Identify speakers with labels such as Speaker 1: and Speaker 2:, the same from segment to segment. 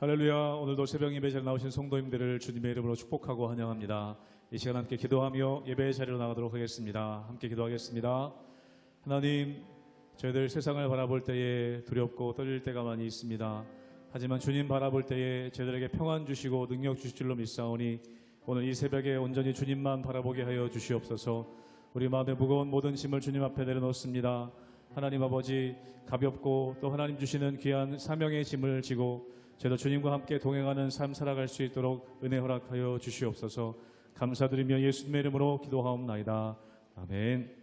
Speaker 1: 할렐루야. 오늘도 새벽 예배 자리에 나오신 성도님들을 주님의 이름으로 축복하고 환영합니다. 이 시간 함께 기도하며 예배 자리로 나가도록 하겠습니다. 함께 기도하겠습니다. 하나님, 저희들 세상을 바라볼 때에 두렵고 떨릴 때가 많이 있습니다. 하지만 주님 바라볼 때에 저희들에게 평안 주시고 능력 주실 줄로 믿사오니 오늘 이 새벽에 온전히 주님만 바라보게 하여 주시옵소서. 우리 마음에 무거운 모든 짐을 주님 앞에 내려놓습니다. 하나님 아버지 가볍고 또 하나님 주시는 귀한 사명의 짐을 지고 저도 주님과 함께 동행하는 삶 살아갈 수 있도록 은혜 허락하여 주시옵소서. 감사드리며 예수님의 이름으로 기도하옵나이다. 아멘.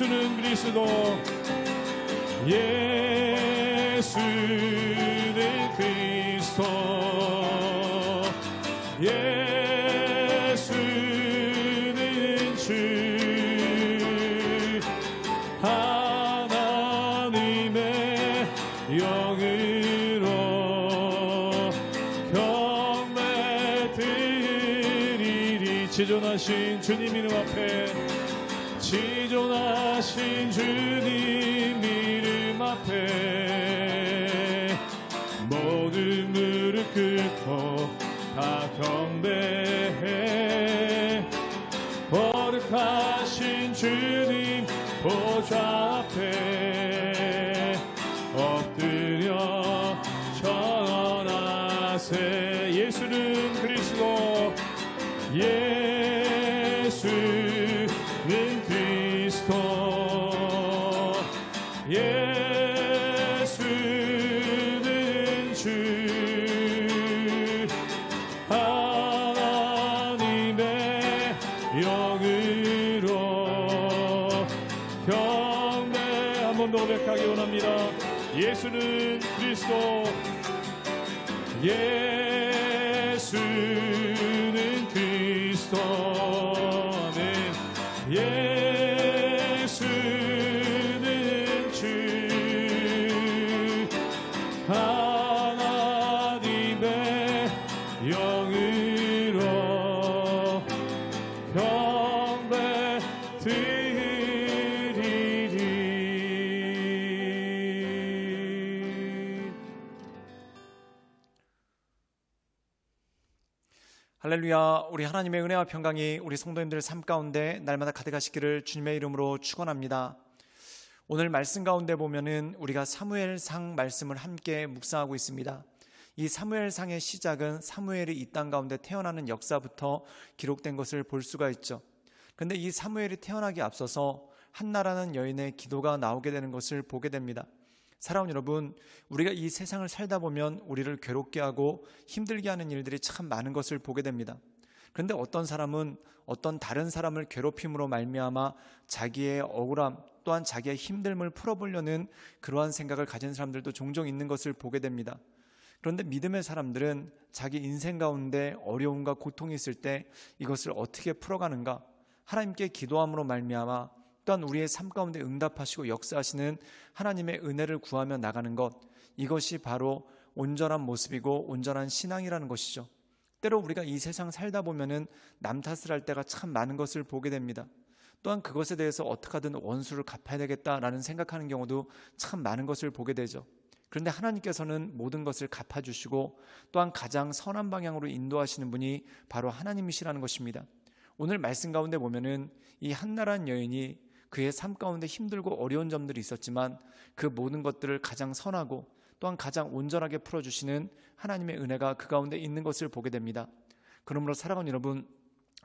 Speaker 1: 예수는 그리스도 예수는 그리스도 예수는 주 하나님의 영으로 경배 드리리. 지존하신 주님 이름 앞에 지존하신 주님 이름 앞에 모든 무릎 꿇고 다 경배해. 거룩하신 주님 보좌 앞에 엎드려 전하세. 예수는 그리스도 예수 그리
Speaker 2: 할렐루야 우리 하나님의 은혜와 평강이 우리 성도님들 삶 가운데 날마다 가득하시기를 주님의 이름으로 축원합니다. 오늘 말씀 가운데 보면은 우리가 사무엘상 말씀을 함께 묵상하고 있습니다. 이 사무엘상의 시작은 사무엘이 이 땅 가운데 태어나는 역사부터 기록된 것을 볼 수가 있죠. 근데 이 사무엘이 태어나기 앞서서 한나라는 여인의 기도가 나오게 되는 것을 보게 됩니다. 사랑하는 여러분, 우리가 이 세상을 살다 보면 우리를 괴롭게 하고 힘들게 하는 일들이 참 많은 것을 보게 됩니다. 그런데 어떤 사람은 어떤 다른 사람을 괴롭힘으로 말미암아 자기의 억울함 또한 자기의 힘듦을 풀어보려는 그러한 생각을 가진 사람들도 종종 있는 것을 보게 됩니다. 그런데 믿음의 사람들은 자기 인생 가운데 어려움과 고통이 있을 때 이것을 어떻게 풀어가는가? 하나님께 기도함으로 말미암아 또한 우리의 삶 가운데 응답하시고 역사하시는 하나님의 은혜를 구하며 나가는 것 이것이 바로 온전한 모습이고 온전한 신앙이라는 것이죠. 때로 우리가 이 세상 살다 보면은 남 탓을 할 때가 참 많은 것을 보게 됩니다. 또한 그것에 대해서 어떻게 하든 원수를 갚아야 되겠다라는 생각하는 경우도 참 많은 것을 보게 되죠. 그런데 하나님께서는 모든 것을 갚아주시고 또한 가장 선한 방향으로 인도하시는 분이 바로 하나님이시라는 것입니다. 오늘 말씀 가운데 보면은 이 한나라는 여인이 그의 삶 가운데 힘들고 어려운 점들이 있었지만 그 모든 것들을 가장 선하고 또한 가장 온전하게 풀어주시는 하나님의 은혜가 그 가운데 있는 것을 보게 됩니다. 그러므로 사랑하는 여러분,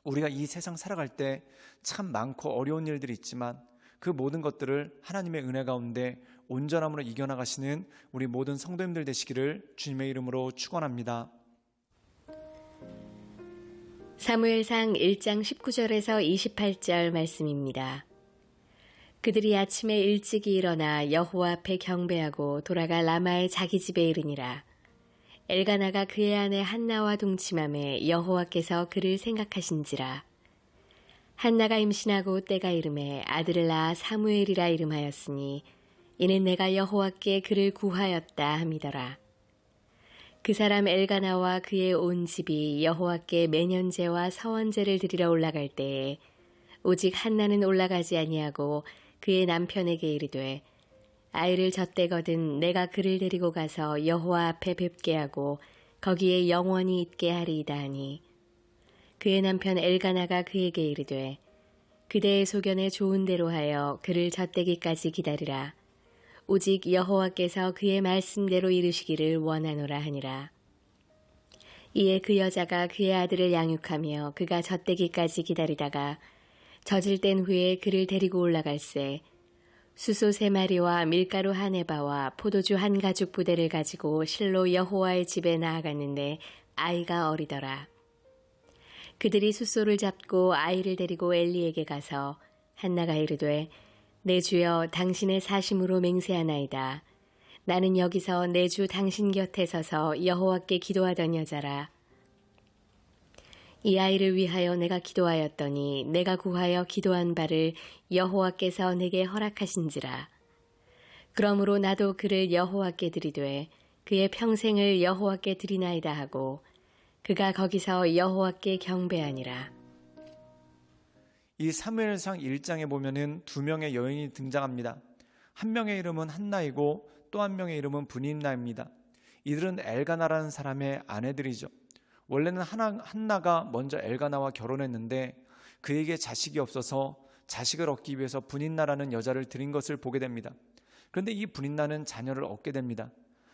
Speaker 2: 우리가 이 세상 살아갈 때 참 많고 어려운 일들이 있지만 그 모든 것들을 하나님의 은혜 가운데 온전함으로 이겨나가시는 우리 모든 성도님들 되시기를 주님의 이름으로 축원합니다.
Speaker 3: 사무엘상 1장 19절에서 28절 말씀입니다. 그들이 아침에 일찍이 일어나 여호와 앞에 경배하고 돌아가 라마의 자기 집에 이르니라. 엘가나가 그의 아내 한나와 동침함에 여호와께서 그를 생각하신지라. 한나가 임신하고 때가 이름에 아들을 낳아 사무엘이라 이름하였으니 이는 내가 여호와께 그를 구하였다 함이더라. 그 사람 엘가나와 그의 온 집이 여호와께 매년제와 서원제를 드리러 올라갈 때에 오직 한나는 올라가지 아니하고 그의 남편에게 이르되 아이를 젖대거든 내가 그를 데리고 가서 여호와 앞에 뵙게 하고 거기에 영원히 있게 하리이다 하니. 그의 남편 엘가나가 그에게 이르되 그대의 소견에 좋은 대로 하여 그를 젖대기까지 기다리라. 오직 여호와께서 그의 말씀대로 이루시기를 원하노라 하니라. 이에 그 여자가 그의 아들을 양육하며 그가 젖대기까지 기다리다가 젖을 뗀 후에 그를 데리고 올라갈새 수소 세 마리와 밀가루 한 에바와 포도주 한 가죽 부대를 가지고 실로 여호와의 집에 나아갔는데 아이가 어리더라. 그들이 숫소를 잡고 아이를 데리고 엘리에게 가서 한나가 이르되 내 주여 당신의 사심으로 맹세하나이다. 나는 여기서 내 주 당신 곁에 서서 여호와께 기도하던 여자라. 이 아이를 위하여 내가 기도하였더니 내가 구하여 기도한 바를 여호와께서 내게 허락하신지라. 그러므로 나도 그를 여호와께 드리되 그의 평생을 여호와께 드리나이다 하고 그가 거기서 여호와께 경배하니라.
Speaker 2: 이 사무엘상 1장에 보면은 두 명의 여인이 등장합니다. 한 명의 이름은 한나이고 또 한 명의 이름은 분인나입니다. 이들은 엘가나라는 사람의 아내들이죠. 원래는 하나, 한나가 먼저 엘가나와 결혼했는데 그에게 자식이 없어서 자식을 얻기 위해서 분인나라는 여자를 들인 것을 보게 됩니다. 그런데 이 분인나는 자녀를 얻게 됩니다.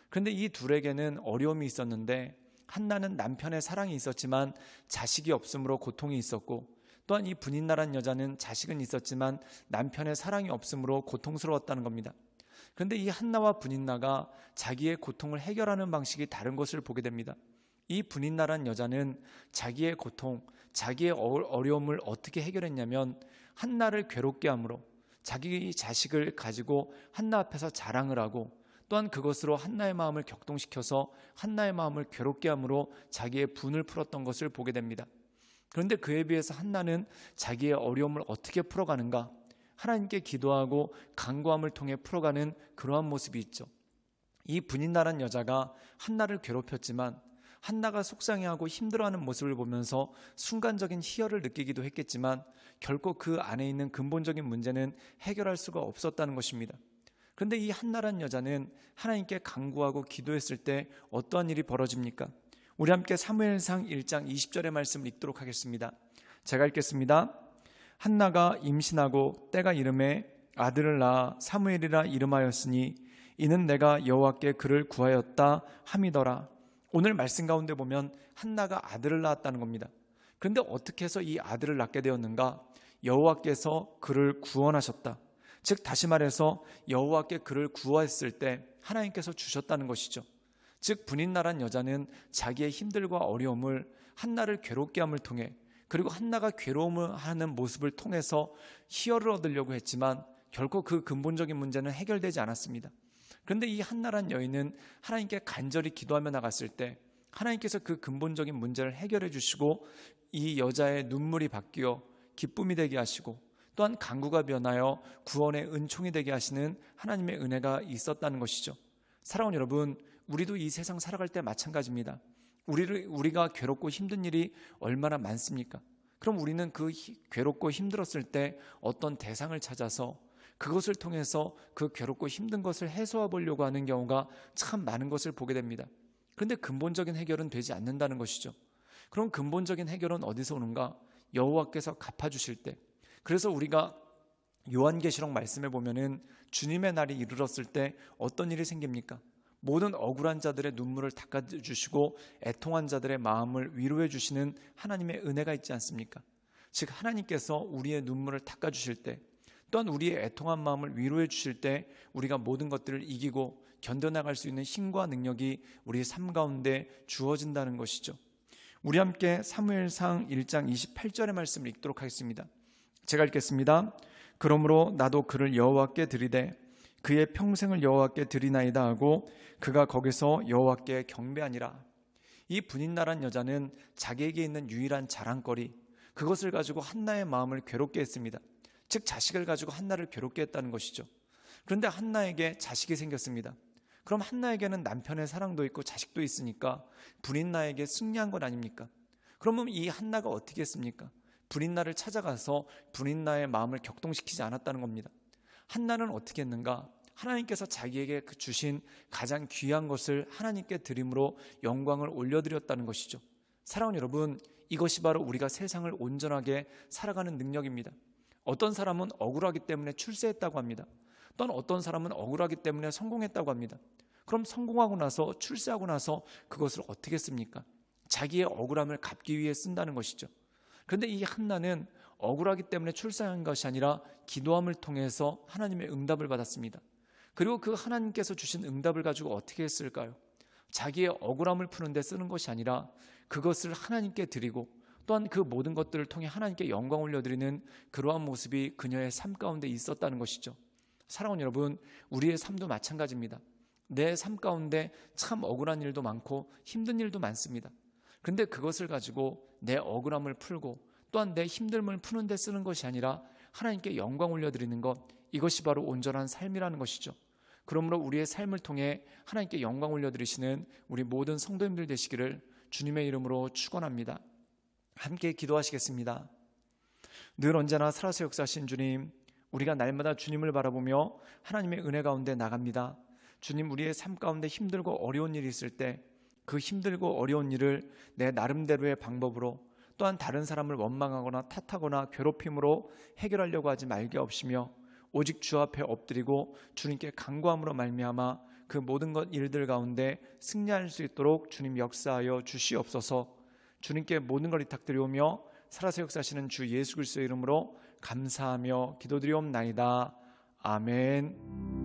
Speaker 2: 그런데 이 둘에게는 어려움이 있었는데 한나는 남편의 사랑이 있었지만 자식이 없으므로 고통이 있었고 또한 이 분인나란 여자는 자식은 있었지만 남편의 사랑이 없으므로 고통스러웠다는 겁니다. 그런데 이 한나와 분인나가 자기의 고통을 해결하는 방식이 다른 것을 보게 됩니다. 이 분인나란 여자는 자기의 고통, 자기의 어- 어려움을 어떻게 해결했냐면 한나를 괴롭게 함으로 자기 자식을 가지고 한나 앞에서 자랑을 하고 또한 그것으로 한나의 마음을 격동시켜서 한나의 마음을 괴롭게 함으로 자기의 분을 풀었던 것을 보게 됩니다. 그런데 그에 비해서 한나는 자기의 어려움을 어떻게 풀어가는가? 하나님께 기도하고 간구함을 통해 풀어가는 그러한 모습이 있죠. 이 분인나란 여자가 한나를 괴롭혔지만 한나가 속상해하고 힘들어하는 모습을 보면서 순간적인 희열을 느끼기도 했겠지만 결코 그 안에 있는 근본적인 문제는 해결할 수가 없었다는 것입니다. 그런데 이 한나란 여자는 하나님께 간구하고 기도했을 때 어떠한 일이 벌어집니까? 우리 함께 사무엘상 1장 20절의 말씀을 읽도록 하겠습니다. 제가 읽겠습니다. 한나가 임신하고 때가 이름에 아들을 낳아 사무엘이라 이름하였으니 이는 내가 여호와께 그를 구하였다 함이더라. 오늘 말씀 가운데 보면 한나가 아들을 낳았다는 겁니다. 그런데 어떻게 해서 이 아들을 낳게 되었는가? 여호와께서 그를 구원하셨다. 즉 다시 말해서 여호와께 그를 구하했을 때 하나님께서 주셨다는 것이죠. 즉 분인나란 여자는 자기의 힘들과 어려움을 한나를 괴롭게 함을 통해 그리고 한나가 괴로움을 하는 모습을 통해서 희열을 얻으려고 했지만 결코 그 근본적인 문제는 해결되지 않았습니다. 그런데 이 한나란 여인은 하나님께 간절히 기도하며 나갔을 때 하나님께서 그 근본적인 문제를 해결해 주시고 이 여자의 눈물이 바뀌어 기쁨이 되게 하시고 또한 강구가 변하여 구원의 은총이 되게 하시는 하나님의 은혜가 있었다는 것이죠. 사랑하는 여러분, 우리도 이 세상 살아갈 때 마찬가지입니다. 우리를 우리가 괴롭고 힘든 일이 얼마나 많습니까? 그럼 우리는 그 히- 괴롭고 힘들었을 때 어떤 대상을 찾아서 그것을 통해서 그 괴롭고 힘든 것을 해소해 보려고 하는 경우가 참 많은 것을 보게 됩니다. 그런데 근본적인 해결은 되지 않는다는 것이죠. 그럼 근본적인 해결은 어디서 오는가? 여호와께서 갚아 주실 때. 그래서 우리가 요한계시록 말씀에 보면은 주님의 날이 이르렀을 때 어떤 일이 생깁니까? 모든 억울한 자들의 눈물을 닦아 주시고 애통한 자들의 마음을 위로해 주시는 하나님의 은혜가 있지 않습니까? 즉 하나님께서 우리의 눈물을 닦아 주실 때 또한 우리의 애통한 마음을 위로해 주실 때 우리가 모든 것들을 이기고 견뎌나갈 수 있는 힘과 능력이 우리의 삶 가운데 주어진다는 것이죠. 우리 함께 사무엘상 1장 28절의 말씀을 읽도록 하겠습니다. 제가 읽겠습니다. 그러므로 나도 그를 여호와께 드리되 그의 평생을 여호와께 드리나이다 하고 그가 거기서 여호와께 경배하니라. 이 분인나란 여자는 자기에게 있는 유일한 자랑거리 그것을 가지고 한나의 마음을 괴롭게 했습니다. 즉 자식을 가지고 한나를 괴롭게 했다는 것이죠. 그런데 한나에게 자식이 생겼습니다. 그럼 한나에게는 남편의 사랑도 있고 자식도 있으니까 불인나에게 승리한 것 아닙니까? 그러면 이 한나가 어떻게 했습니까? 불인나를 찾아가서 불인나의 마음을 격동시키지 않았다는 겁니다. 한나는 어떻게 했는가? 하나님께서 자기에게 그 주신 가장 귀한 것을 하나님께 드림으로 영광을 올려드렸다는 것이죠. 사랑하는 여러분, 이것이 바로 우리가 세상을 온전하게 살아가는 능력입니다. 어떤 사람은 억울하기 때문에 출세했다고 합니다. 또한 어떤 사람은 억울하기 때문에 성공했다고 합니다. 그럼 성공하고 나서 출세하고 나서 그것을 어떻게 씁니까? 자기의 억울함을 갚기 위해 쓴다는 것이죠. 그런데 이 한나는 억울하기 때문에 출세한 것이 아니라 기도함을 통해서 하나님의 응답을 받았습니다. 그리고 그 하나님께서 주신 응답을 가지고 어떻게 했을까요? 자기의 억울함을 푸는데 쓰는 것이 아니라 그것을 하나님께 드리고 또한 그 모든 것들을 통해 하나님께 영광 올려드리는 그러한 모습이 그녀의 삶 가운데 있었다는 것이죠. 사랑하는 여러분, 우리의 삶도 마찬가지입니다. 내 삶 가운데 참 억울한 일도 많고 힘든 일도 많습니다. 근데 그것을 가지고 내 억울함을 풀고 또한 내 힘듦을 푸는 데 쓰는 것이 아니라 하나님께 영광 올려드리는 것 이것이 바로 온전한 삶이라는 것이죠. 그러므로 우리의 삶을 통해 하나님께 영광 올려드리시는 우리 모든 성도님들 되시기를 주님의 이름으로 축원합니다. 함께 기도하시겠습니다. 늘 언제나 살아서 역사하신 주님, 우리가 날마다 주님을 바라보며 하나님의 은혜 가운데 나갑니다. 주님, 우리의 삶 가운데 힘들고 어려운 일이 있을 때 그 힘들고 어려운 일을 내 나름대로의 방법으로 또한 다른 사람을 원망하거나 탓하거나 괴롭힘으로 해결하려고 하지 말게 없으며 오직 주 앞에 엎드리고 주님께 간구함으로 말미암아 그 모든 것 일들 가운데 승리할 수 있도록 주님 역사하여 주시옵소서. 주님께 모든 걸 위탁드리오며 살아서 역사하시는 주 예수 그리스도의 이름으로 감사하며 기도드리옵나이다. 아멘.